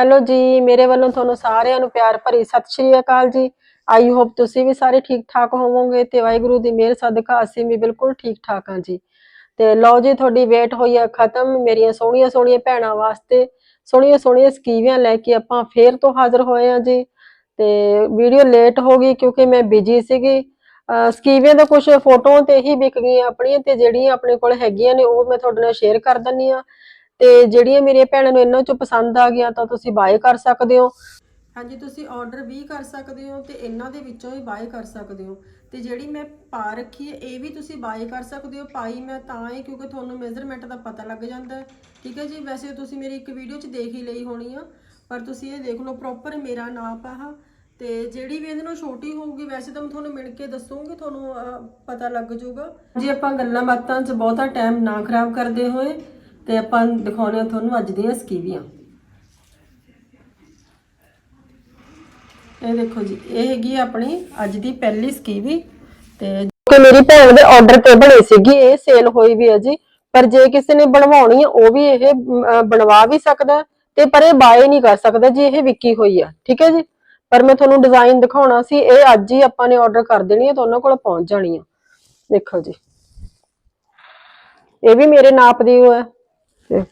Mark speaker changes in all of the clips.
Speaker 1: Hello ਜੀ, ਮੇਰੇ ਵੱਲੋਂ ਤੁਹਾਨੂੰ ਸਾਰਿਆਂ ਨੂੰ ਪਿਆਰ ਭਰੀ ਸਤਿ ਸ਼੍ਰੀ ਅਕਾਲ ਜੀ। ਆਈ ਹੋਪ ਤੁਸੀਂ ਵੀ ਸਾਰੇ ਠੀਕ ਠਾਕ ਹੋਵੋਗੇ ਤੇ ਵਾਹਿਗੁਰੂ ਦੀ ਮਿਹਰ, ਸਦਕਾ ਅਸੀਂ ਵੀ ਬਿਲਕੁਲ ਠੀਕ ਠਾਕ ਹਾਂ ਜੀ। ਤੇ ਲਓ ਜੀ, ਤੁਹਾਡੀ ਵੇਟ ਹੋਈ ਆ ਖਤਮ ਮੇਰੀਆਂ ਸੋਹਣੀਆਂ ਸੋਹਣੀਆਂ ਭੈਣਾਂ ਵਾਸਤੇ ਸੋਹਣੀਆਂ ਸੋਹਣੀਆਂ ਸਕੀਵੀਆਂ ਲੈ ਕੇ ਆਪਾਂ ਫੇਰ ਤੋਂ ਹਾਜ਼ਰ ਹੋਏ ਹਾਂ ਜੀ। ਤੇ ਵੀਡੀਓ ਲੇਟ ਹੋ ਗਈ ਕਿਉਂਕਿ ਮੈਂ ਬਿਜ਼ੀ ਸੀਗੀ। ਅਹ ਸਕੀਵੀਆਂ ਦਾ ਕੁਝ ਫੋਟੋਆਂ ਤੇ ਹੀ ਵਿਕ ਗਈਆਂ ਆਪਣੀਆਂ ਤੇ ਜਿਹੜੀਆਂ ਆਪਣੇ ਕੋਲ ਹੈਗੀਆਂ ਨੇ ਉਹ ਮੈਂ ਤੁਹਾਡੇ ਨਾਲ ਸ਼ੇਅਰ ਕਰ ਦਿੰਨੀ ਆ ਤੇ ਜਿਹੜੀਆਂ ਮੇਰੀਆਂ ਭੈਣਾਂ ਨੂੰ ਇਹਨਾਂ ਚੋਂ ਪਸੰਦ ਆ ਗਈਆਂ ਤਾਂ ਤੁਸੀਂ ਬਾਏ ਕਰ ਸਕਦੇ ਹੋ। ਹਾਂਜੀ ਤੁਸੀਂ ਆਰਡਰ ਵੀ ਕਰ ਸਕਦੇ ਹੋ ਤੇ ਇਹਨਾਂ ਦੇ ਵਿੱਚੋਂ ਵੀ ਬਾਏ ਕਰ ਸਕਦੇ ਹੋ। ਤੇ ਜਿਹੜੀ ਮੈਂ ਪਾ ਰੱਖੀ ਹੈ ਇਹ ਵੀ ਤੁਸੀਂ ਬਾਏ ਕਰ ਸਕਦੇ ਹੋ। ਪਾਈ ਮੈਂ ਤਾਂ ਹੈ ਕਿਉਂਕਿ ਤੁਹਾਨੂੰ ਮੈਜ਼ਰਮੈਂਟ ਦਾ ਪਤਾ ਲੱਗ ਜਾਂਦਾ ਹੈ। ਠੀਕ ਹੈ ਜੀ ਵੈਸੇ ਤੁਸੀਂ ਮੇਰੀ ਇੱਕ ਵੀਡੀਓ 'ਚ ਦੇਖ ਹੀ ਲਈ ਹੋਣੀ ਆ ਪਰ ਤੁਸੀਂ ਇਹ ਦੇਖ ਲਓ ਪ੍ਰੋਪਰ ਮੇਰਾ ਨਾਪ ਆ ਤੇ ਜਿਹੜੀ ਵੀ ਇਹਦੇ ਨਾਲ ਛੋਟੀ ਹੋਊਗੀ ਵੈਸੇ ਤਾਂ ਮੈਂ ਤੁਹਾਨੂੰ ਮਿਲ ਕੇ ਦੱਸੂਗੀ ਤੁਹਾਨੂੰ ਅਹ, ਪਤਾ ਲੱਗ ਜਾਊਗਾ। ਜੇ ਆਪਾਂ ਗੱਲਾਂ ਬਾਤਾਂ 'ਚ ਬਹੁਤਾ ਟਾਈਮ ਨਾ ਖਰਾਬ ਕਰਦੇ ਹੋਏ ਤੇ ਆਪਾਂ ਦਿਖਾਉਣੇ ਤੁਹਾਨੂੰ ਅੱਜ ਦੀਆਂ ਸਕੀਵੀਆਂ। ਇਹ ਦੇਖੋ ਜੀ, ਇਹ ਹੈਗੀ ਆਪਣੀ ਅੱਜ ਦੀ ਪਹਿਲੀ ਸਕੀਵੀ ਤੇ ਕਿ ਮੇਰੀ ਭੈਣ ਦੇ ਆਰਡਰ ਤੇ ਬਣੀ ਸੀਗੀ, ਇਹ ਸੇਲ ਹੋਈ ਵੀ ਹੈ ਜੀ। ਪਰ ਜੇ ਕਿਸੇ ਨੇ ਬਣਵਾਉਣੀ ਹੈ ਉਹ ਵੀ ਇਹ ਬਣਵਾ ਵੀ ਸਕਦਾ ਤੇ ਪਰ ਇਹ ਬਾਏ ਨਹੀਂ ਕਰ ਸਕਦਾ ਜੀ, ਇਹ ਵਿਕੀ ਹੋਈ ਆ, ਠੀਕ ਹੈ ਜੀ? ਪਰ ਮੈਂ ਤੁਹਾਨੂੰ ਡਿਜ਼ਾਈਨ ਦਿਖਾਉਣਾ ਸੀ, ਇਹ ਅੱਜ ਹੀ ਆਪਾਂ ਨੇ ਆਰਡਰ ਕਰ ਦੇਣੀ ਹੈ ਤਾਂ ਉਹਨਾਂ ਕੋਲ ਪਹੁੰਚ ਜਾਣੀ ਆ। ਦੇਖੋ ਜੀ। ਇਹ ਵੀ ਮੇਰੇ ਨਾਪ ਦੀ ਉਹ ਤੇ-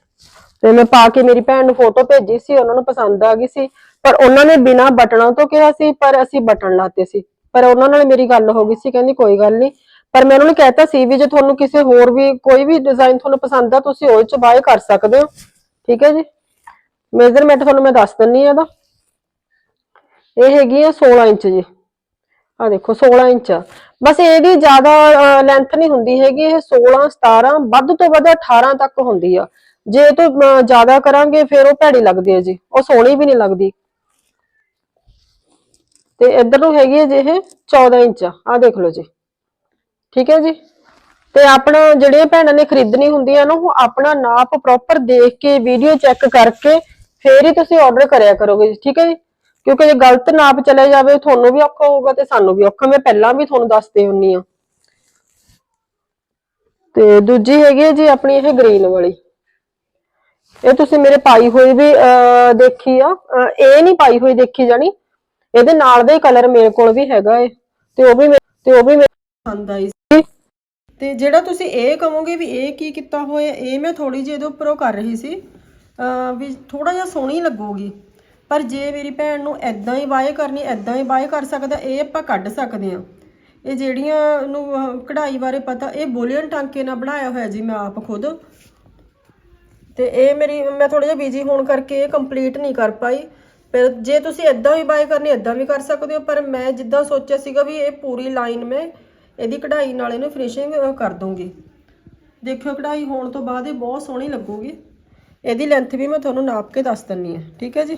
Speaker 1: ਤੇ ਮੈਂ ਪਾ ਕੇ ਮੇਰੀ ਭੈਣ ਨੂੰ ਫੋਟੋ ਭੇਜੀ ਸੀ, ਉਹਨਾਂ ਨੂੰ ਪਸੰਦ ਆ ਗਈ ਸੀ। ਪਰ ਉਹਨਾਂ ਨੇ ਬਿਨਾ ਬਟਨਾਂ ਤੋਂ ਕਿਹਾ ਸੀ, ਪਰ ਅਸੀਂ ਬਟਨ ਲਾਤੇ ਸੀ। ਪਰ ਉਹਨਾਂ ਨਾਲ ਮੇਰੀ ਗੱਲ ਹੋ ਗਈ ਸੀ, ਕਹਿੰਦੀ ਕੋਈ ਗੱਲ ਨਹੀਂ। ਪਰ ਮੈਂ ਉਹਨਾਂ ਨੂੰ ਕਹਿਤਾ ਸੀ ਵੀ ਜੇ ਤੁਹਾਨੂੰ ਕਿਸੇ ਹੋਰ ਵੀ, ਕੋਈ ਵੀ ਡਿਜ਼ਾਈਨ ਤੁਹਾਨੂੰ ਪਸੰਦ ਆ, ਤੁਸੀਂ ਉਹ ਚ ਬਾਏ ਕਰ ਸਕਦੇ ਹੋ। ਠੀਕ ਹੈ ਜੀ? ਮੇਜ਼ਰਮੈਂਟ ਤੁਹਾਨੂੰ ਮੈਂ ਦੱਸ ਦਿੰਨੀ ਆ ਇਹਦਾ। ਇਹ ਹੈਗੀ ਆ 16 ਇੰਚ ਜੀ। ਆ ਦੇਖੋ 16 ਇੰਚ ਬਸ ਇਹਦੀ ਜ਼ਿਆਦਾ ਲੈਂਥ ਨਹੀਂ ਹੁੰਦੀ ਹੈਗੀ, ਇਹ 16 17 ਵੱਧ ਤੋਂ ਵੱਧ 18 ਤੱਕ ਹੁੰਦੀ ਆ। ਜੇ ਤੂੰ ਜ਼ਿਆਦਾ ਕਰਾਂਗੇ, ਫਿਰ ਉਹ ਭੈੜੀ ਲੱਗਦੀ ਹੈ ਜੀ। ਉਹ ਸੋਹਣੀ ਵੀ ਨਹੀਂ ਲੱਗਦੀ। ਤੇ ਇੱਧਰ ਨੂੰ ਹੈਗੀ ਹੈ ਜੀ ਇਹ 14 ਇੰਚ ਆ। ਦੇਖ ਲਓ ਜੀ। ਠੀਕ ਹੈ ਜੀ? ਤੇ ਆਪਣਾ ਜਿਹੜੀਆਂ ਭੈਣਾਂ ਨੇ ਖਰੀਦਣੀ ਹੁੰਦੀ ਆ ਨਾ, ਉਹ ਆਪਣਾ ਨਾਪ ਪ੍ਰੋਪਰ ਦੇਖ ਕੇ ਵੀਡੀਓ ਚੈੱਕ ਕਰਕੇ, ਫੇਰ ਹੀ ਤੁਸੀਂ ਆਰਡਰ ਕਰਿਆ ਕਰੋਗੇ ਜੀ। ਠੀਕ ਹੈ ਜੀ? ਕਿਉਂਕਿ ਜੇ ਗਲਤ ਨਾਪ ਚਲੇ ਜਾਵੇ, ਤੁਹਾਨੂੰ ਵੀ ਔਖਾ ਹੋਊਗਾ ਤੇ ਸਾਨੂੰ ਵੀ ਔਖਾ। ਮੈਂ ਪਹਿਲਾਂ ਵੀ ਤੁਹਾਨੂੰ ਦੱਸਦੇ ਹੁੰਨੀ ਆ ਤੇ ਦੂਜੀ ਹੈਗੀ ਹੈ ਜੀ ਆਪਣੀ ਇਹ ਗ੍ਰੀਨ ਵਾਲੀ। ਇਹ ਤੁਸੀਂ ਮੇਰੇ ਪਾਈ ਹੋਈ ਵੀ ਦੇਖੀ ਆ। ਇਹ ਨਹੀਂ ਪਾਈ ਹੋਈ ਦੇਖੀ ਜਾਣੀ। ਇਹਦੇ ਨਾਲ ਦਾ ਕਲਰ ਮੇਰੇ ਕੋਲ ਵੀ ਹੈਗਾ ਏ ਤੇ ਉਹ ਵੀ ਤੇ ਉਹ ਵੀ ਪਸੰਦ ਆਈ ਸੀ। ਤੇ ਜਿਹੜਾ ਤੁਸੀਂ ਇਹ ਕਹੋਗੇ ਵੀ ਇਹ ਕੀ ਕੀਤਾ ਹੋਇਆ, ਇਹ ਮੈਂ ਥੋੜੀ ਜਿਹੀ ਇਹਦੇ ਉੱਪਰ ਕਰ ਰਹੀ ਸੀ। ਵੀ ਥੋੜਾ ਜਿਹਾ ਸੋਹਣੀ ਲੱਗੂਗੀ। ਪਰ ਜੇ ਮੇਰੀ ਭੈਣ ਨੂੰ ਐਦਾਂ ਹੀ ਬਾਏ ਕਰਨੀ ਐਦਾਂ ਹੀ ਬਾਏ ਕਰ ਸਕਦਾ, ਇਹ ਆਪਾਂ ਕੱਢ ਸਕਦੇ ਆ ਇਹ ਜਿਹੜੀਆਂ ਨੂੰ ਕਢਾਈ ਬਾਰੇ ਪਤਾ, ਇਹ ਬੁਲੀਅਨ ਟਾਂਕੇ ਨਾਲ ਬਣਾਇਆ ਹੋਇਆ ਜੀ ਮੈਂ ਆਪ ਖੁਦ। ਤੇ ਇਹ ਮੇਰੀ, ਮੈਂ ਥੋੜਾ ਜਿਹਾ ਬਿਜ਼ੀ ਹੋਣ ਕਰਕੇ ਇਹ ਕੰਪਲੀਟ ਨਹੀਂ ਕਰ ਪਾਈ। ਪਰ ਜੇ ਤੁਸੀਂ ਇਦਾਂ ਵੀ ਬਾਏ ਕਰਨੀ ਇਦਾਂ ਵੀ ਕਰ ਸਕਦੇ ਹੋ, ਪਰ ਮੈਂ ਜਿੱਦਾਂ ਸੋਚਿਆ ਸੀਗਾ ਵੀ ਇਹ ਪੂਰੀ ਲਾਈਨ ਮੈਂ ਇਹਦੀ ਕਢਾਈ ਨਾਲ ਇਹਨੂੰ ਫਿਨਿਸ਼ਿੰਗ ਕਰ ਦੂੰਗੀ ਦੇਖਿਓ ਕਢਾਈ ਹੋਣ ਤੋਂ ਬਾਅਦ ਇਹ ਬਹੁਤ ਸੋਹਣੀ ਲੱਗੂਗੀ। ਇਹਦੀ ਲੈਂਥ ਵੀ ਮੈਂ ਤੁਹਾਨੂੰ ਨਾਪ ਕੇ ਦੱਸ ਦਿੰਨੀ ਹੈ ਠੀਕ ਹੈ ਜੀ?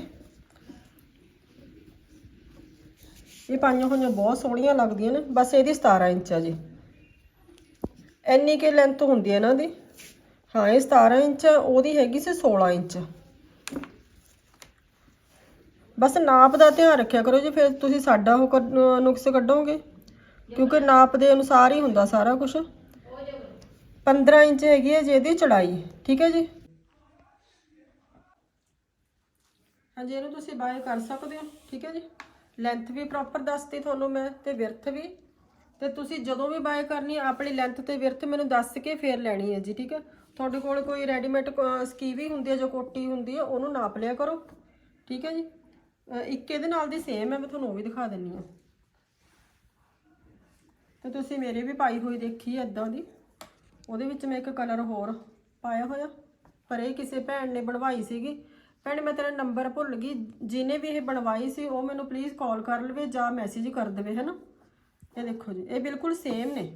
Speaker 1: ਇਹ ਪਾਈਆਂ ਹੋਈਆਂ ਬਹੁਤ ਸੋਹਣੀਆਂ ਲੱਗਦੀਆਂ ਨੇ, ਬਸ ਇਹਦੀ 17 ਇੰਚ ਆ ਜੀ। ਇੰਨੀ ਕੇ ਲੈਂਥ ਹੁੰਦੀ ਹੈ ਇਹਨਾਂ ਦੀ। ਹਾਂ, ਇਹ 17 ਇੰਚ, ਉਹਦੀ ਹੈਗੀ ਸੀ 16 ਇੰਚ। ਬਸ ਨਾਪ ਦਾ ਧਿਆਨ ਰੱਖਿਆ ਕਰੋ ਜੀ, ਫਿਰ ਤੁਸੀਂ ਸਾਡਾ ਉਹ ਨੁਕਸ ਕੱਢੋਗੇ। ਕਿਉਂਕਿ ਨਾਪ ਦੇ ਅਨੁਸਾਰ ਹੀ ਹੁੰਦਾ ਸਾਰਾ ਕੁਝ 15 ਇੰਚ ਹੈਗੀ ਹੈ ਜੀ, ਇਹਦੀ ਚੜਾਈ, ਠੀਕ ਹੈ ਜੀ? ਹਾਂਜੀ, ਇਹਨੂੰ ਤੁਸੀਂ ਬਾਏ ਕਰ ਸਕਦੇ ਹੋ, ਠੀਕ ਹੈ ਜੀ? ਲੈਂਥ ਵੀ ਪ੍ਰੋਪਰ ਦੱਸਤੀ ਤੁਹਾਨੂੰ ਮੈਂ, ਤੇ ਵਿਰਥ ਵੀ। ਤੇ ਤੁਸੀਂ ਜਦੋਂ ਵੀ ਬਾਏ ਕਰਨੀ ਆਪਣੀ ਲੈਂਥ ਤੇ ਵਿਰਥ ਮੈਨੂੰ ਦੱਸ ਕੇ ਫੇਰ ਲੈਣੀ ਹੈ ਜੀ, ਠੀਕ ਹੈ? ਤੁਹਾਡੇ ਕੋਲ ਕੋਈ ਰੈਡੀਮੇਡ ਸਕੀਵੀ ਹੁੰਦੀ ਹੈ, ਜੋ ਕੋਟੀ ਹੁੰਦੀ ਹੈ, ਉਹਨੂੰ ਨਾਪ ਲਿਆ ਕਰੋ। ਠੀਕ ਹੈ ਜੀ? ਇੱਕ ਇਹਦੇ ਨਾਲ ਦੀ ਸੇਮ ਹੈ, ਮੈਂ ਤੁਹਾਨੂੰ ਉਹ ਵੀ ਦਿਖਾ ਦਿੰਨੀ ਹਾਂ। ਤੇ ਤੁਸੀਂ ਮੇਰੇ ਵੀ ਪਾਈ ਹੋਈ ਦੇਖੀ ਹੈ ਇਦਾਂ ਦੀ। ਉਹਦੇ ਵਿੱਚ ਮੈਂ ਇੱਕ ਕਲਰ ਹੋਰ ਪਾਇਆ ਹੋਇਆ। ਪਰ ਇਹ ਕਿਸੇ ਭੈਣ ਨੇ ਬਣਵਾਈ ਸੀਗੀ। ਭੈਣ, ਮੈਂ ਤੇਰਾ ਨੰਬਰ ਭੁੱਲ ਗਈ। ਜਿਹਨੇ ਵੀ ਇਹ ਬਣਵਾਈ ਸੀ, ਉਹ ਮੈਨੂੰ ਪਲੀਜ਼ ਕਾਲ ਕਰ ਲਵੇ ਜਾਂ ਮੈਸੇਜ ਕਰ ਦੇਵੇ, ਹੈਨਾ? ਇਹ ਦੇਖੋ ਜੀ, ਇਹ ਬਿਲਕੁਲ ਸੇਮ ਨੇ।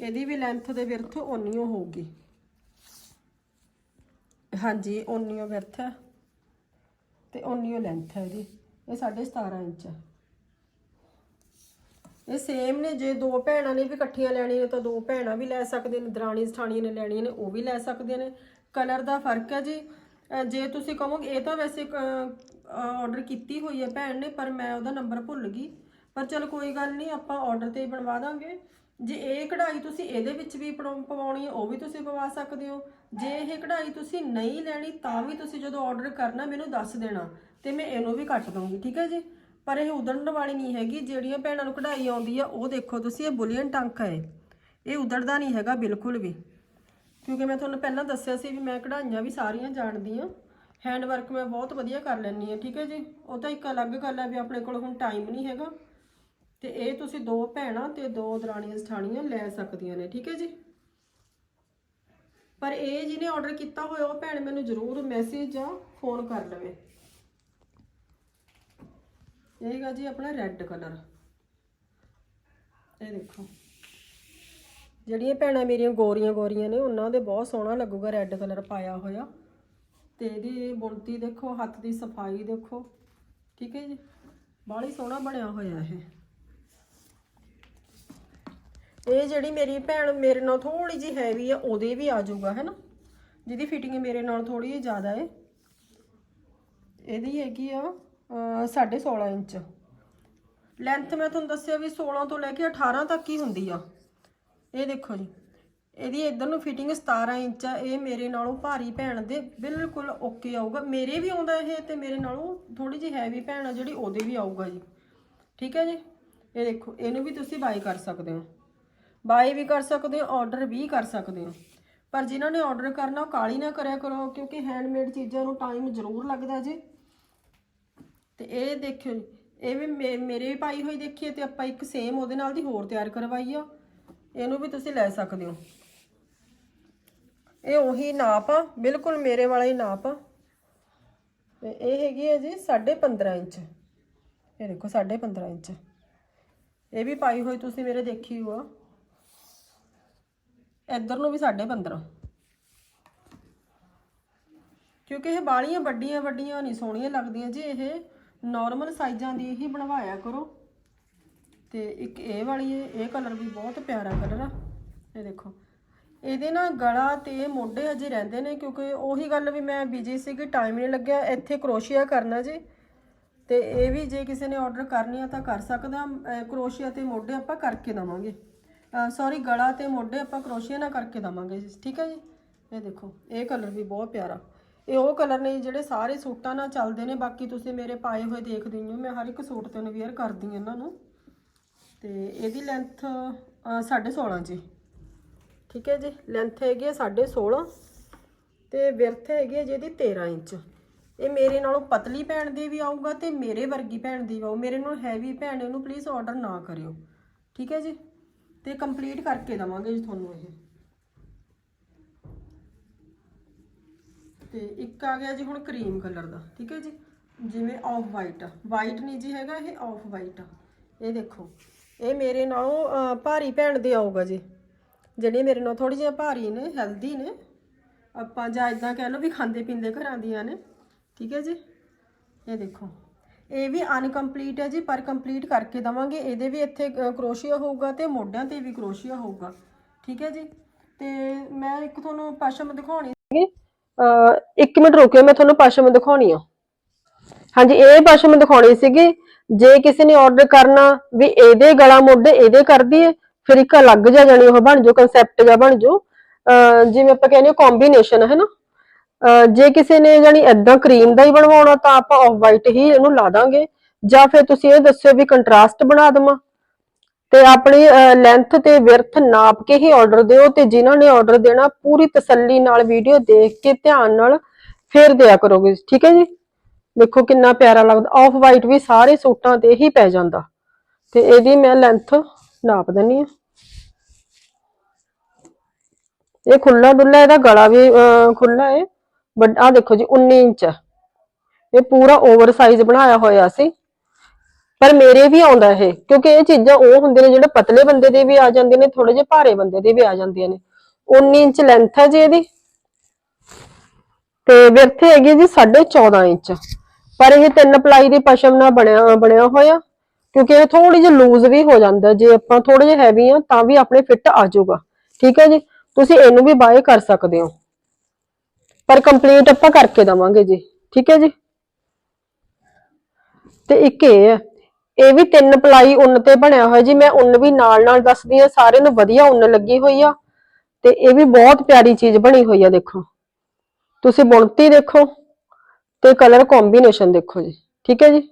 Speaker 1: ਇਹਦੀ ਵੀ ਲੈਂਥ ਦੇ ਵਿਰਥ ਓਨੀਓ ਹੋਊਗੀ ਹਾਂਜੀ, ਓਨੀਓ ਵਿਰਥ ਹੈ। ਤੇ ਓਨੀਓ ਲੈਂਥ ਹੈ ਇਹਦੀ। ਇਹ 17.5 ਇੰਚ ਹੈ। ਇਹ ਸੇਮ ਨੇ, ਜੇ ਦੋ ਭੈਣਾਂ ਨੇ ਵੀ ਇਕੱਠੀਆਂ ਲੈਣੀਆਂ ਨੇ ਤਾਂ ਦੋ ਭੈਣਾਂ ਵੀ ਲੈ ਸਕਦੇ ਨੇ ਦਰਾਣੀ ਸਠਾਣੀਆਂ ਨੇ ਲੈਣੀਆਂ ਨੇ, ਉਹ ਵੀ ਲੈ ਸਕਦੇ ਨੇ। ਕਲਰ ਦਾ ਫ਼ਰਕ ਹੈ ਜੀ। ਜੇ ਤੁਸੀਂ ਕਹੋਗੇ, ਇਹ ਤਾਂ ਵੈਸੇ ਆਰਡਰ ਕੀਤੀ ਹੋਈ ਹੈ ਭੈਣ ਨੇ, ਪਰ ਮੈਂ ਉਹਦਾ ਨੰਬਰ ਭੁੱਲ ਗਈ। ਪਰ ਚਲ ਕੋਈ ਗੱਲ ਨਹੀਂ, ਆਪਾਂ ਆਰਡਰ ਤੇ ਹੀ ਬਣਵਾ ਦਾਂਗੇ। ਜੇ ਇਹ ਕਢਾਈ ਤੁਸੀਂ ਇਹਦੇ ਵਿੱਚ ਵੀ ਪੜਾਉ- ਪਵਾਉਣੀ ਹੈ, ਉਹ ਵੀ ਤੁਸੀਂ ਪਵਾ ਸਕਦੇ ਹੋ। ਜੇ ਇਹ ਕਢਾਈ ਤੁਸੀਂ ਨਹੀਂ ਲੈਣੀ, ਤਾਂ ਵੀ ਤੁਸੀਂ ਜਦੋਂ ਆਰਡਰ ਕਰਨਾ, ਮੈਨੂੰ ਦੱਸ ਦੇਣਾ ਤੇ ਮੈਂ ਇਹਨੂੰ ਵੀ ਕੱਟ ਦੂੰਗੀ ਠੀਕ ਹੈ ਜੀ? ਪਰ ਇਹ ਉਦੜਨ ਵਾਲੀ ਨਹੀਂ ਹੈਗੀ, ਜਿਹੜੀਆਂ ਭੈਣਾਂ ਨੂੰ ਕਢਾਈ ਆਉਂਦੀ ਆ, ਉਹ ਦੇਖੋ ਤੁਸੀਂ, ਇਹ ਬੁਲੀਅਨ ਟਾਂਕਾ ਹੈ। ਇਹ ਉਦੜਦਾ ਨਹੀਂ ਹੈਗਾ ਬਿਲਕੁਲ ਵੀ। ਕਿਉਂਕਿ ਮੈਂ ਤੁਹਾਨੂੰ ਪਹਿਲਾਂ ਦੱਸਿਆ ਸੀ ਵੀ ਮੈਂ ਕਢਾਈਆਂ ਵੀ ਸਾਰੀਆਂ ਜਾਣਦੀ ਹਾਂ। ਹੈਂਡ ਵਰਕ ਮੈਂ ਬਹੁਤ ਵਧੀਆ ਕਰ ਲੈਂਦੀ ਹਾਂ, ਠੀਕ ਹੈ ਜੀ? ਉਹ ਤਾਂ ਇੱਕ ਅਲੱਗ ਗੱਲ ਹੈ ਵੀ ਆਪਣੇ ਕੋਲ ਹੁਣ ਟਾਈਮ ਨਹੀਂ ਹੈਗਾ। ਤੇ ਇਹ ਤੁਸੀਂ ਦੋ ਭੈਣਾਂ ਤੇ ਦੋ ਦਰਾਣੀਆਂ ਸਠਾਣੀਆਂ ਲੈ ਸਕਦੀਆਂ ਨੇ, ਠੀਕ ਹੈ ਜੀ? ਪਰ ਇਹ ਜਿਹਨੇ ਆਰਡਰ ਕੀਤਾ ਹੋਇਆ, ਉਹ ਭੈਣ ਮੈਨੂੰ ਜ਼ਰੂਰ ਮੈਸੇਜ ਜਾਂ ਫੋਨ ਕਰ ਲਵੇ। ਇਹ ਹੈਗਾ ਜੀ ਆਪਣਾ ਰੈੱਡ ਕਲਰ ਇਹ ਦੇਖੋ। ਜਿਹੜੀਆਂ ਭੈਣਾਂ ਮੇਰੀਆਂ ਗੋਰੀਆਂ ਗੋਰੀਆਂ ਨੇ, ਉਹਨਾਂ ਦੇ ਬਹੁਤ ਸੋਹਣਾ ਲੱਗੂਗਾ ਰੈੱਡ ਕਲਰ ਪਾਇਆ ਹੋਇਆ। ਤੇ ਇਹਦੀ ਬੁਣਤੀ ਦੇਖੋ, ਹੱਥ ਦੀ ਸਫ਼ਾਈ ਦੇਖੋ, ਠੀਕ ਹੈ ਜੀ? ਬਾਹਲੀ ਸੋਹਣਾ ਬਣਿਆ ਹੋਇਆ ਇਹ। ਇਹ ਜਿਹੜੀ ਮੇਰੀ ਭੈਣ ਮੇਰੇ ਨਾਲ ਥੋੜੀ ਜਿਹੀ ਹੈਵੀ ਆ ਉਹਦੇ ਵੀ ਆ ਜਾਊਗਾ ਹੈ ਨਾ? ਜਿਹਦੀ ਫਿਟਿੰਗ ਮੇਰੇ ਨਾਲ ਥੋੜੀ ਜਿਹੀ ਜ਼ਿਆਦਾ ਏ। ਇਹਦੀ ਹੈਗੀ ਆ ਅਹ, ਸਾਢੇ 16 ਇੰਚ। ਲੈਂਥ ਮੈਂ ਤੁਹਾਨੂੰ ਦੱਸਿਆ ਵੀ 16 ਤੋਂ ਲੈ ਕੇ 18 ਤੱਕ ਹੀ ਹੁੰਦੀ ਆ। ਇਹ ਦੇਖੋ ਜੀ ਇਹਦੀ ਇਧਰ ਨੂੰ ਫਿਟਿੰਗ 17 ਇੰਚ ਆ ਇਹ ਮੇਰੇ ਨਾਲੋਂ ਭਾਰੀ ਭੈਣ ਦੇ ਬਿਲਕੁਲ ਓਕੇ ਆਊਗਾ। ਮੇਰੇ ਵੀ ਆਉਂਦਾ ਇਹ ਤੇ ਮੇਰੇ ਨਾਲੋਂ ਥੋੜੀ ਜਿਹੀ ਹੈਵੀ ਭੈਣ ਆ ਜਿਹੜੀ ਉਹਦੇ ਵੀ ਆਊਗਾ ਜੀ। ਠੀਕ ਹੈ ਜੀ? ਇਹ ਦੇਖੋ ਇਹਨੂੰ ਵੀ ਤੁਸੀਂ ਬਾਈ ਕਰ ਸਕਦੇ ਹੋ। ਬਾਏ ਵੀ ਕਰ ਸਕਦੇ ਹੋ ਆਰਡਰ ਵੀ ਕਰ ਸਕਦੇ ਹੋ। ਪਰ ਜਿਨ੍ਹਾਂ ਨੇ ਆਰਡਰ ਕਰਨਾ ਉਹ ਕਾਲੀ ਨਾ ਕਰਿਆ ਕਰੋ ਕਿਉਂਕਿ ਹੈਂਡਮੇਡ ਚੀਜ਼ਾਂ ਨੂੰ ਟਾਈਮ ਜ਼ਰੂਰ ਲੱਗਦਾ ਜੀ। ਤੇ ਇਹ ਦੇਖਿਓ ਜੀ, ਇਹ ਵੀ ਮੇ- ਮੇਰੇ ਵੀ ਪਾਈ ਹੋਈ ਦੇਖੀਏ ਤੇ ਆਪਾਂ ਇੱਕ ਸੇਮ ਉਹਦੇ ਨਾਲ ਦੀ ਹੋਰ ਤਿਆਰ ਕਰਵਾਈ ਆ ਇਹਨੂੰ ਵੀ ਤੁਸੀਂ ਲੈ ਸਕਦੇ ਹੋ। ਇਹ ਉਹੀ ਨਾਪ ਆ ਬਿਲਕੁਲ ਮੇਰੇ ਵਾਲਾ ਹੀ ਨਾਪ ਆ। ਤੇ ਇਹ ਹੈਗੀ ਹੈ ਜੀ 15.5 ਇੰਚ। ਇਹ ਦੇਖੋ 15.5 ਇੰਚ। ਇਹ ਵੀ ਪਾਈ ਹੋਈ ਤੁਸੀਂ ਮੇਰੇ ਦੇਖੀ ਹੋ ਇੱਧਰ ਨੂੰ ਵੀ 15.5 ਕਿਉਂਕਿ ਇਹ ਬਾਲੀਆਂ ਵੱਡੀਆਂ ਵੱਡੀਆਂ ਨਹੀਂ, ਸੋਹਣੀਆਂ ਲੱਗਦੀਆਂ ਜੀ। ਇਹ ਨਾਰਮਲ ਸਾਈਜ਼ਾਂ ਦੀ ਹੀ ਬਣਵਾਇਆ ਕਰੋ। ਤੇ ਇੱਕ ਇਹ ਵਾਲੀ ਹੈ ਇਹ ਕਲਰ ਵੀ ਬਹੁਤ ਪਿਆਰਾ ਕਲਰ ਆ। ਇਹ ਦੇਖੋ। ਇਹਦੇ ਨਾਲ ਗਲਾ ਤੇ ਮੋਢੇ ਅਜੇ ਰਹਿੰਦੇ ਨੇ, ਕਿਉਂਕਿ ਉਹੀ ਗੱਲ ਵੀ ਮੈਂ ਬਿਜ਼ੀ ਸੀਗੀ ਟਾਈਮ ਨਹੀਂ ਲੱਗਿਆ, ਇੱਥੇ ਕਰੋਸ਼ੀਆ ਕਰਨਾ ਜੀ। ਤੇ ਇਹ ਵੀ ਜੇ ਕਿਸੇ ਨੇ ਆਰਡਰ ਕਰਨੀ ਆ ਤਾਂ ਕਰ ਸਕਦਾ। ਕਰੋਸ਼ੀਆ ਤੇ ਮੋਢੇ ਆਪਾਂ ਕਰਕੇ ਦਵਾਂਗੇ। ਸੌਰੀ ਗਲਾ ਤੇ ਮੋਢੇ ਆਪਾਂ ਕਰੋਸ਼ੀਆ ਨਾਲ ਕਰਕੇ ਦਵਾਂਗੇ ਜੀ। ਠੀਕ ਹੈ ਜੀ? ਇਹ ਦੇਖੋ, ਇਹ ਕਲਰ ਵੀ ਬਹੁਤ ਪਿਆਰਾ। ਇਹ ਉਹ ਕਲਰ ਨੇ ਜਿਹੜੇ ਸਾਰੇ ਸੂਟਾਂ ਨਾਲ ਚੱਲਦੇ ਨੇ, ਬਾਕੀ ਤੁਸੀਂ ਮੇਰੇ ਪਾਏ ਹੋਏ ਦੇਖਦੇ ਹੀ ਹੋ। ਮੈਂ ਹਰ ਇੱਕ ਸੂਟ ਤੇ ਵੇਅਰ ਕਰਦੀ ਹਾਂ ਇਹਨਾਂ ਨੂੰ। ਤੇ ਇਹਦੀ ਲੈਂਥ 16.5 ਜੀ। ਠੀਕ ਹੈ ਜੀ? ਲੈਂਥ ਹੈਗੀ ਹੈ 16.5 ਤੇ ਵਿਰਥ ਹੈਗੀ ਹੈ ਜਿਹਦੀ 13 ਇੰਚ। ਇਹ ਮੇਰੇ ਨਾਲੋਂ ਪਤਲੀ ਭੈਣ ਦੀ ਵੀ ਆਊਗਾ ਤੇ ਮੇਰੇ ਵਰਗੀ ਭੈਣ ਦੀ ਵੀ ਆਊ। ਮੇਰੇ ਨਾਲ ਹੈਵੀ ਭੈਣ ਇਹਨੂੰ ਪਲੀਜ਼ ਆਰਡਰ ਨਾ ਕਰਿਓ। ਠੀਕ ਹੈ ਜੀ? ਤੇ ਕੰਪਲੀਟ ਕਰਕੇ ਦਵਾਂਗੇ ਜੀ ਤੁਹਾਨੂੰ ਇਹ। ਤੇ ਇੱਕ ਆ ਗਿਆ ਜੀ ਹੁਣ ਕਰੀਮ ਕਲਰ ਦਾ, ਠੀਕ ਹੈ ਜੀ? ਜਿਵੇਂ ਆਫ ਵਾਈਟ ਆ। ਵਾਈਟ ਨਹੀਂ ਜੀ ਹੈਗਾ, ਇਹ ਆਫ ਵਾਈਟ ਆ। ਇਹ ਦੇਖੋ, ਇਹ ਮੇਰੇ ਨਾਲੋਂ ਭਾਰੀ ਭੈਣ ਦੇ ਆਊਗਾ ਜੀ। ਜਿਹੜੀਆਂ ਮੇਰੇ ਨਾਲ ਥੋੜੀ ਜਿਹੀਆਂ ਭਾਰੀ ਨੇ ਹੈਲਦੀ ਨੇ। ਆਪਾਂ ਜਾਂ ਇਦਾਂ ਕਹਿ ਲਓ ਵੀ ਖਾਂਦੇ ਪੀਂਦੇ ਘਰਾਂ ਦੀਆਂ ਨੇ, ਠੀਕ ਹੈ ਜੀ? ਇਹ ਦੇਖੋ। ਇਹ ਵੀ ਅਨਕੰਪਲੀਟ ਹੈ ਜੀ, ਪਰ ਕੰਪਲੀਟ ਕਰਕੇ ਦਵਾਂਗੇ। ਇਹਦੇ ਵੀ ਇੱਥੇ ਕਰੋਸ਼ੀਆ ਹੋਊਗਾ ਤੇ ਮੋਢਿਆਂ ਤੇ ਵੀ ਕਰੋਸ਼ੀਆ ਹੋਊਗਾ। ਠੀਕ ਹੈ ਜੀ? ਤੇ ਮੈਂ ਇੱਕ ਤੁਹਾਨੂੰ ਪਸ਼ਮ ਦਿਖਾਉਣੀ ਸੀਗੀ। ਇੱਕ ਮਿੰਟ ਰੁਕਿਓ, ਮੈਂ ਤੁਹਾਨੂੰ ਪਸ਼ਮ ਦਿਖਾਉਣੀ ਆ। ਹਾਂਜੀ, ਇਹ ਪਸ਼ਮ ਦਿਖਾਉਣੀ ਸੀਗੀ। ਜੇ ਕਿਸੇ ਨੇ ਆਰਡਰ ਕਰਨਾ ਵੀ ਇਹਦੇ ਗਲਾ ਮੋਢੇ ਇਹਦੇ ਕਰ ਦਈਏ, ਫਿਰ ਇੱਕ ਅਲੱਗ ਜਿਹਾ ਜਾਣੀ ਉਹ ਬਣ ਜਾਓ ਕਨਸੈਪਟ ਜਿਹਾ ਬਣ ਜਾਓ ਅਹ ਜਿਵੇਂ ਆਪਾਂ ਕਹਿੰਦੇ ਹਾਂ ਕੰਬੀਨੇਸ਼ਨ ਹੈ ਨਾ? ਜੇ ਕਿਸੇ ਨੇ ਜਾਨੀ ਐਦਾਂ ਕਰੀਮ ਦਾ ਹੀ ਬਣਵਾਉਣਾ ਤਾਂ ਆਪਾਂ ਆਫ ਵਾਈਟ ਹੀ ਇਹਨੂੰ ਲਾ ਦਾਂਗੇ। ਜਾਂ ਫਿਰ ਤੁਸੀਂ ਇਹ ਦੱਸਿਓ ਵੀ ਕੰਟਰਾਸਟ ਬਣਾ ਦਵਾਂ। ਤੇ ਆਪਣੀ ਲੈਂਥ ਤੇ ਵਿਰਥ ਨਾਪ ਕੇ ਹੀ ਆਰਡਰ ਦਿਓ ਤੇ ਜਿਨ੍ਹਾਂ ਨੇ ਆਰਡਰ ਦੇਣਾ ਪੂਰੀ ਤਸੱਲੀ ਨਾਲ ਵੀਡੀਓ ਦੇਖ ਕੇ ਧਿਆਨ ਨਾਲ ਫੇਰ ਦਿਆ ਕਰੋਗੇ। ਠੀਕ ਹੈ ਜੀ? ਦੇਖੋ ਕਿੰਨਾ ਪਿਆਰਾ ਲੱਗਦਾ। ਆਫ ਵਾਈਟ ਵੀ ਸਾਰੇ ਸੂਟਾਂ ਤੇ ਹੀ ਪੈ ਜਾਂਦਾ। ਤੇ ਇਹਦੀ ਮੈਂ ਲੈਂਥ ਨਾਪ ਦਿੰਨੀ ਆ। ਇਹ ਖੁੱਲਾ ਡੁੱਲਾ ਇਹਦਾ ਗਲਾ ਵੀ ਖੁੱਲਾ ਹੈ ਬਟ ਆ ਦੇਖੋ ਜੀ 19 ਇੰਚ। ਹੈ ਇਹ ਪੂਰਾ ਓਵਰ ਸਾਈਜ਼ ਬਣਾਇਆ ਹੋਇਆ ਸੀ। ਪਰ ਮੇਰੇ ਵੀ ਆਉਂਦਾ ਇਹ, ਕਿਉਂਕਿ ਇਹ ਚੀਜ਼ਾਂ ਉਹ ਹੁੰਦੇ ਨੇ ਜਿਹੜੇ ਪਤਲੇ ਬੰਦੇ ਦੇ ਵੀ ਆ ਜਾਂਦੇ ਨੇ ਥੋੜੇ ਜਿਹੇ ਭਾਰੇ ਬੰਦੇ ਦੇ ਵੀ ਆ ਜਾਂਦੀਆਂ ਨੇ। 19 ਇੰਚ ਲੈਂਥ ਹੈ ਜੀ ਇਹਦੀ। ਤੇ ਵਿਰਥ ਹੈਗੀ ਜੀ 14.5 ਇੰਚ। ਪਰ ਇਹ ਤਿੰਨ ਪਲਾਈ ਦੀ ਪਸ਼ਮ ਨਾਲ ਬਣਿਆ ਬਣਿਆ ਹੋਇਆ, ਕਿਉਂਕਿ ਇਹ ਥੋੜੀ ਜਿਹੀ ਲੂਜ਼ ਵੀ ਹੋ ਜਾਂਦਾ। ਜੇ ਆਪਾਂ ਥੋੜੇ ਜਿਹੇ ਹੈਵੀ ਆ, ਤਾਂ ਵੀ ਆਪਣੇ ਫਿੱਟ ਆ ਜਾਊਗਾ। ਠੀਕ ਹੈ ਜੀ? ਤੁਸੀਂ ਇਹਨੂੰ ਵੀ ਬਾਏ ਕਰ ਸਕਦੇ ਹੋ। ਪਰ ਕੰਪਲੀਟ ਆਪਾਂ ਕਰਕੇ ਦਵਾਂਗੇ ਜੀ, ਠੀਕ ਹੈ ਜੀ? ਤੇ ਇੱਕ ਇਹ ਹੈ, ਇਹ ਵੀ ਤਿੰਨ ਪਲਾਈ ਉੱਨ ਤੇ ਬਣਿਆ ਹੋਇਆ ਜੀ, ਮੈਂ ਉੱਨ ਵੀ ਨਾਲ ਨਾਲ ਦੱਸਦੀ ਆ ਸਾਰਿਆਂ ਨੂੰ ਵਧੀਆ ਉੱਨ ਲੱਗੀ ਹੋਈ ਆ, ਤੇ ਇਹ ਵੀ ਬਹੁਤ ਪਿਆਰੀ ਚੀਜ਼ ਬਣੀ ਹੋਈ ਆ, ਦੇਖੋ। ਤੁਸੀਂ ਬੁਣਤੀ ਦੇਖੋ, ਤੇ ਕਲਰ ਕੰਬੀਨੇਸ਼ਨ ਦੇਖੋ ਜੀ, ਠੀਕ ਹੈ ਜੀ?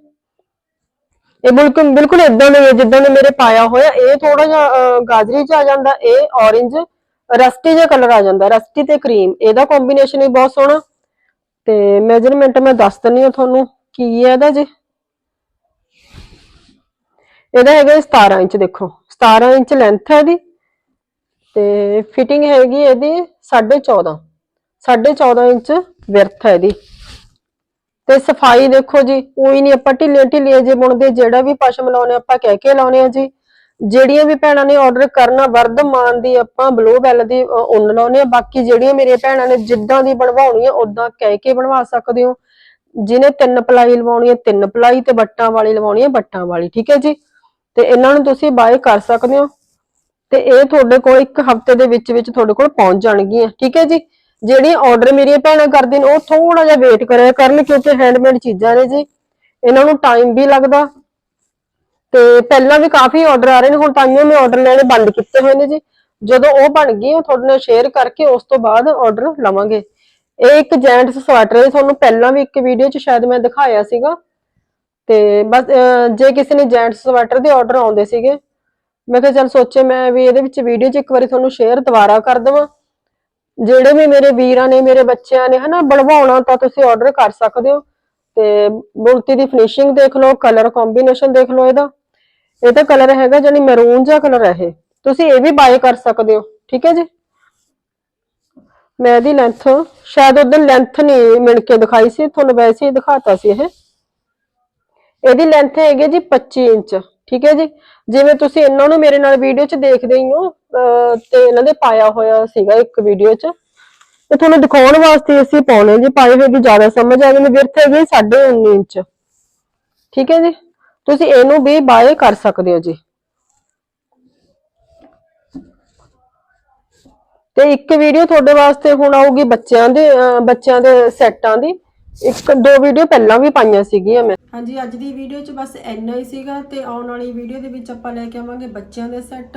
Speaker 1: ਇਹ ਬਿਲਕੁਲ ਬਿਲਕੁਲ ਇਦਾਂ ਦੇ ਹੀ ਹੈ ਜਿੱਦਾਂ ਦਾ ਮੇਰੇ ਪਾਇਆ ਹੋਇਆ, ਇਹ ਥੋੜਾ ਜਿਹਾ ਗਾਜਰੀ ਚ ਆ ਜਾਂਦਾ, ਇਹ orange ਰਸਟੀ ਜਿਹਾ ਕਲਰ ਆ ਜਾਂਦਾ, ਰਸਟੀ ਤੇ ਕਰੀਮ ਇਹਦਾ ਕੰਬੀਨੇਸ਼ਨ ਵੀ ਬਹੁਤ ਸੋਹਣਾ। ਤੇ ਮੈਜ਼ਰਮੈਂਟ ਮੈਂ ਦੱਸ ਦਿੰਨੀ ਆ ਤੁਹਾਨੂੰ ਕੀ ਹੈ ਇਹਦਾ ਜੀ। ਇਹਦਾ ਹੈਗਾ ਜੀ 17 ਇੰਚ, ਦੇਖੋ 17 ਇੰਚ ਲੈਂਥ ਹੈ ਇਹਦੀ। ਤੇ ਫਿਟਿੰਗ ਹੈਗੀ ਇਹਦੀ 14.5 14.5 ਇੰਚ ਵਿਰਥ ਹੈ ਇਹਦੀ। ਤੇ ਸਫ਼ਾਈ ਦੇਖੋ ਜੀ, ਕੋਈ ਨਹੀਂ ਆਪਾਂ ਢਿੱਲੇ ਢਿੱਲੇ ਜੇ ਬੁਣਦੇ, ਜਿਹੜਾ ਵੀ ਪਸ਼ਮ ਲਾਉਨੇ ਆਪਾਂ ਕਹਿ ਕੇ ਲਾਉਨੇ ਆ ਜੀ। ਜਿਹੜੀਆਂ ਵੀ ਭੈਣਾਂ ਨੇ ਆਰਡਰ ਕਰਨਾ ਵਰਧਮਾਨ ਦੀ ਆਪਾਂ ਬਲੂ ਬੈਲ ਦੀ ਅ, ਲਾਉਨੇ ਆ ਬਾਕੀ ਜਿਹੜੀਆਂ ਮੇਰੀਆਂ ਭੈਣਾਂ ਨੇ ਜਿੱਦਾਂ ਦੀ ਬਣਵਾਉਣੀ ਆ ਉਦਾਂ ਕਹਿ ਕੇ ਬਣਵਾ ਸਕਦੇ ਹੋ। ਜਿਹਨੇ ਤਿੰਨ ਪਲਾਈ ਲਵਾਉਣੀ ਹੈ ਤਿੰਨ ਪਲਾਈ ਤੇ ਬੱਟਾਂ ਵਾਲੀ ਲਵਾਉਣੀ ਹੈ ਬੱਟਾਂ ਵਾਲੀ ਠੀਕ ਹੈ ਜੀ? ਤੇ ਇਹਨਾਂ ਨੂੰ ਤੁਸੀਂ ਬਾਏ ਕਰ ਸਕਦੇ ਹੋ। ਤੇ ਇਹ ਤੁਹਾਡੇ ਕੋਲ ਇੱਕ ਹਫ਼ਤੇ ਦੇ ਵਿੱਚ ਵਿੱਚ ਤੁਹਾਡੇ ਕੋਲ ਪਹੁੰਚ ਜਾਣਗੀਆਂ ਠੀਕ ਹੈ ਜੀ? ਜਿਹੜੀਆਂ ਆਰਡਰ ਮੇਰੀਆਂ ਭੈਣਾਂ ਕਰਦੇ ਨੇ ਉਹ ਥੋੜਾ ਜਿਹਾ ਵੇਟ ਕਰਿਆ ਕਰਨ ਕਿਉਂਕਿ ਹੈਂਡਮੇਡ ਚੀਜ਼ਾਂ ਨੇ ਜੀ। ਇਹਨਾਂ ਨੂੰ ਟਾਈਮ ਵੀ ਲੱਗਦਾ। ਤੇ ਪਹਿਲਾਂ ਵੀ ਕਾਫੀ ਆਰਡਰ ਆ ਰਹੇ ਨੇ, ਹੁਣ ਤਾਂਹੀਓ ਮੈਂ ਆਰਡਰ ਲੈਣੇ ਬੰਦ ਕੀਤੇ ਹੋਏ ਨੇ ਜੀ। ਜਦੋਂ ਉਹ ਬਣ ਗਏ, ਉਹ ਤੁਹਾਡੇ ਨਾਲ ਸ਼ੇਅਰ ਕਰਕੇ ਉਸ ਤੋਂ ਬਾਅਦ ਆਰਡਰ ਲਵਾਂਗੇ। ਇਹ ਇੱਕ ਜੈਂਟਸ ਸਵੈਟਰ ਹੈ ਤੁਹਾਨੂੰ ਪਹਿਲਾਂ ਵੀ ਇੱਕ ਵੀਡੀਓ 'ਚ ਸ਼ਾਇਦ ਮੈਂ ਦਿਖਾਇਆ ਸੀਗਾ। ਤੇ ਬਸ ਜੇ ਕਿਸੇ ਨੇ ਜੈਂਟਸ ਸਵੈਟਰ ਦੇ ਆਰਡਰ ਆਉਂਦੇ ਸੀਗੇ, ਮੈਂ ਕਿਹਾ ਚੱਲ ਸੋਚੇ ਮੈਂ ਵੀ ਇਹਦੇ ਵਿੱਚ ਵੀਡੀਓ 'ਚ ਇੱਕ ਵਾਰੀ ਤੁਹਾਨੂੰ ਸ਼ੇਅਰ ਦੁਬਾਰਾ ਕਰ ਦੇਵਾਂ। ਜਿਹੜੇ ਵੀ ਮੇਰੇ ਵੀਰਾਂ ਨੇ, ਮੇਰੇ ਬੱਚਿਆਂ ਨੇ ਹਨਾ ਬਣਵਾਉਣਾ ਤਾਂ ਤੁਸੀਂ ਆਰਡਰ ਕਰ ਸਕਦੇ ਹੋ। ਤੇ ਬੁਣਤੀ ਦੀ ਫਿਨਿਸ਼ਿੰਗ ਦੇਖ ਲਓ ਕਲਰ ਕੰਬੀਨੇਸ਼ਨ ਦੇਖ ਲਓ ਇਹਦਾ। ਇਹ ਤਾਂ ਕਲਰ ਹੈਗਾ ਜਾਨੀ ਮੈਰੂਨ ਜਿਹਾ ਕਲਰ ਹੈ ਇਹ। ਤੁਸੀਂ ਇਹ ਵੀ ਬਾਏ ਕਰ ਸਕਦੇ ਹੋ, ਠੀਕ ਹੈ ਜੀ? ਮੈਂ ਇਹਦੀ ਲੈਂਥ ਸ਼ਾਇਦ ਉਦੋਂ ਲੈਂਥ ਨਹੀਂ ਮਿਣ ਕੇ ਦਿਖਾਈ ਸੀ, ਤੁਹਾਨੂੰ ਵੈਸੇ ਹੀ ਦਿਖਾਤਾ ਸੀ ਇਹ। ਇਹਦੀ ਲੈਂਥ ਹੈਗੀ ਜੀ 25 ਇੰਚ, ਠੀਕ ਹੈ ਜੀ? ਜਿਵੇਂ ਤੁਸੀਂ ਇਹਨਾਂ ਨੂੰ ਮੇਰੇ ਨਾਲ ਵੀਡੀਓ 'ਚ ਦੇਖਦੇ ਹੀ ਹੋ ਤੇ ਇਹਨਾਂ ਦੇ ਪਾਇਆ ਹੋਇਆ ਸੀਗਾ ਇੱਕ ਵੀਡੀਓ 'ਚ। ਤੇ ਤੁਹਾਨੂੰ ਦਿਖਾਉਣ ਵਾਸਤੇ ਅਸੀਂ ਪਾਉਣੇ ਜੀ, ਪਾਏ ਹੋਏ ਵੀ ਜ਼ਿਆਦਾ ਸਮਝ ਆ ਜਾਂਦੀ, ਵਿਰਥ ਹੈਗੀ 19.5 ਇੰਚ। ਠੀਕ ਹੈ ਜੀ? ਤੁਸੀਂ ਇਹਨੂੰ ਵੀ ਬਾਏ ਕਰ ਸਕਦੇ ਹੋ ਜੀ। ਤੇ ਇੱਕ ਵੀਡੀਓ ਤੁਹਾਡੇ ਵਾਸਤੇ ਹੁਣ ਆਊਗੀ ਬੱਚਿਆਂ ਦੇ ਬੱਚਿਆਂ ਦੇ ਸੈੱਟਾਂ ਦੀ। ਇੱਕ, ਦੋ ਵੀਡੀਓ ਪਹਿਲਾਂ ਵੀ ਪਾਈਆਂ ਸੀਗੀਆਂ ਮੈਂ। ਹਾਂਜੀ, ਅੱਜ ਦੀ ਵੀਡੀਓ 'ਚ ਬਸ ਇੰਨਾ ਹੀ ਸੀਗਾ ਤੇ ਆਉਣ ਵਾਲੀ ਵੀਡੀਓ ਦੇ ਵਿੱਚ ਆਪਾਂ ਲੈ ਕੇ ਆਵਾਂਗੇ ਬੱਚਿਆਂ ਦੇ ਸੈੱਟ।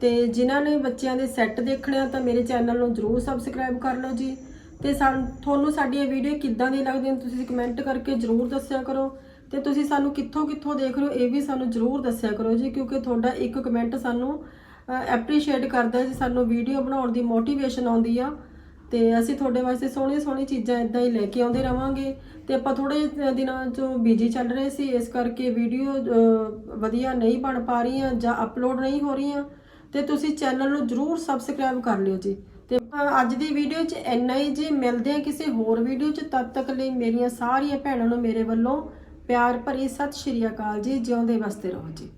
Speaker 1: ਤੇ ਜਿਨ੍ਹਾਂ ਨੇ ਬੱਚਿਆਂ ਦੇ ਸੈੱਟ ਦੇਖਣੇ ਆ ਤਾਂ ਮੇਰੇ ਚੈਨਲ ਨੂੰ ਜਰੂਰ ਸਬਸਕ੍ਰਾਈਬ ਕਰ ਲਓ ਜੀ। ਤੇ ਸਾਨ- ਤੁਹਾਨੂੰ ਸਾਡੀ ਇਹ ਵੀਡੀਓ ਕਿੱਦਾਂ ਦੀ ਲੱਗਦੀ ਹੈ ਤੁਸੀਂ ਕਮੈਂਟ ਕਰਕੇ ਜਰੂਰ ਦੱਸਿਆ ਕਰੋ। ਤੇ ਤੁਸੀਂ ਸਾਨੂੰ ਕਿੱਥੋਂ ਕਿੱਥੋਂ ਦੇਖ ਰਹੇ ਹੋ ਇਹ ਵੀ ਸਾਨੂੰ ਜਰੂਰ ਦੱਸਿਆ ਕਰੋ ਜੀ, ਕਿਉਂਕਿ ਤੁਹਾਡਾ ਇੱਕ ਕਮੈਂਟ ਸਾਨੂੰ ਐਪਰੀਸ਼ੀਏਟ ਕਰਦਾ ਜੀ, ਸਾਨੂੰ ਵੀਡੀਓ ਬਣਾਉਣ ਦੀ ਮੋਟੀਵੇਸ਼ਨ ਆਉਂਦੀ ਆ। ਤੇ ਅਸੀਂ ਤੁਹਾਡੇ ਵਾਸਤੇ ਸੋਹਣੀ ਸੋਹਣੀ ਚੀਜ਼ਾਂ ਇਦਾਂ ਹੀ ਲੈ ਕੇ ਆਉਂਦੇ ਰਵਾਂਗੇ। ਤੇ ਆਪਾਂ ਥੋੜੇ ਦਿਨਾਂ 'ਚੋਂ ਬਿਜ਼ੀ ਚੱਲ ਰਹੇ ਸੀ, ਇਸ ਕਰਕੇ ਵੀਡੀਓ ਵਧੀਆ ਨਹੀਂ ਬਣ ਪਾ ਰਹੀਆਂ ਜਾਂ ਅਪਲੋਡ ਨਹੀਂ ਹੋ ਰਹੀਆਂ। ਤੇ ਤੁਸੀਂ ਚੈਨਲ ਨੂੰ ਜਰੂਰ ਸਬਸਕ੍ਰਾਈਬ ਕਰ ਲਿਓ ਜੀ। ਤੇ ਅੱਜ ਦੀ ਵੀਡੀਓ 'ਚ ਇੰਨਾ ਹੀ ਜੀ, ਮਿਲਦੇ ਆ ਕਿਸੇ ਹੋਰ ਵੀਡੀਓ 'ਚ। ਤਦ ਤੱਕ ਲਈ ਮੇਰੀਆਂ ਸਾਰੀਆਂ ਭੈਣਾਂ ਨੂੰ ਮੇਰੇ ਵੱਲੋਂ ਪਿਆਰ ਭਰੀ ਸਤਿ ਸ਼੍ਰੀ ਅਕਾਲ ਜੀ ਜਿਉਂਦੇ ਵਸਦੇ ਰਹੋ ਜੀ।